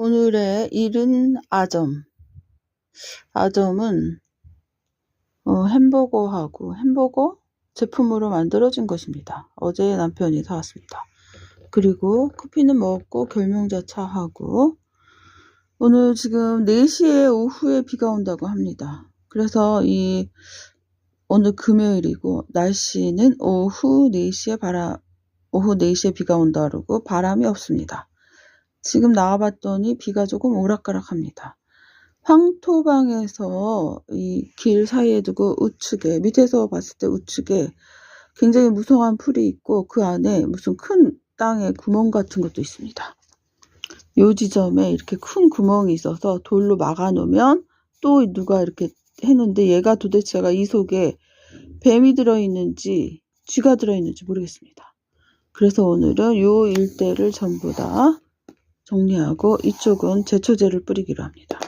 오늘의 일은 아점. 아점은 어, 햄버거하고 햄버거 제품으로 만들어진 것입니다. 어제 남편이 사왔습니다. 그리고 커피는 먹고 결명자 차 하고 오늘 지금 4시에 오후에 비가 온다고 합니다. 그래서 이 오늘 금요일이고 날씨는 오후 4시에 바람 오후 4시에 비가 온다 그러고 바람이 없습니다. 지금 나와봤더니 비가 조금 오락가락합니다. 황토방에서 이 길 사이에 두고 우측에 밑에서 봤을 때 우측에 굉장히 무성한 풀이 있고 그 안에 무슨 큰 땅에 구멍 같은 것도 있습니다. 요 지점에 이렇게 큰 구멍이 있어서 돌로 막아 놓으면 또 누가 이렇게 했는데 얘가 도대체가 이 속에 뱀이 들어있는지 쥐가 들어있는지 모르겠습니다. 그래서 오늘은 요 일대를 전부 다 정리하고 이쪽은 제초제를 뿌리기로 합니다.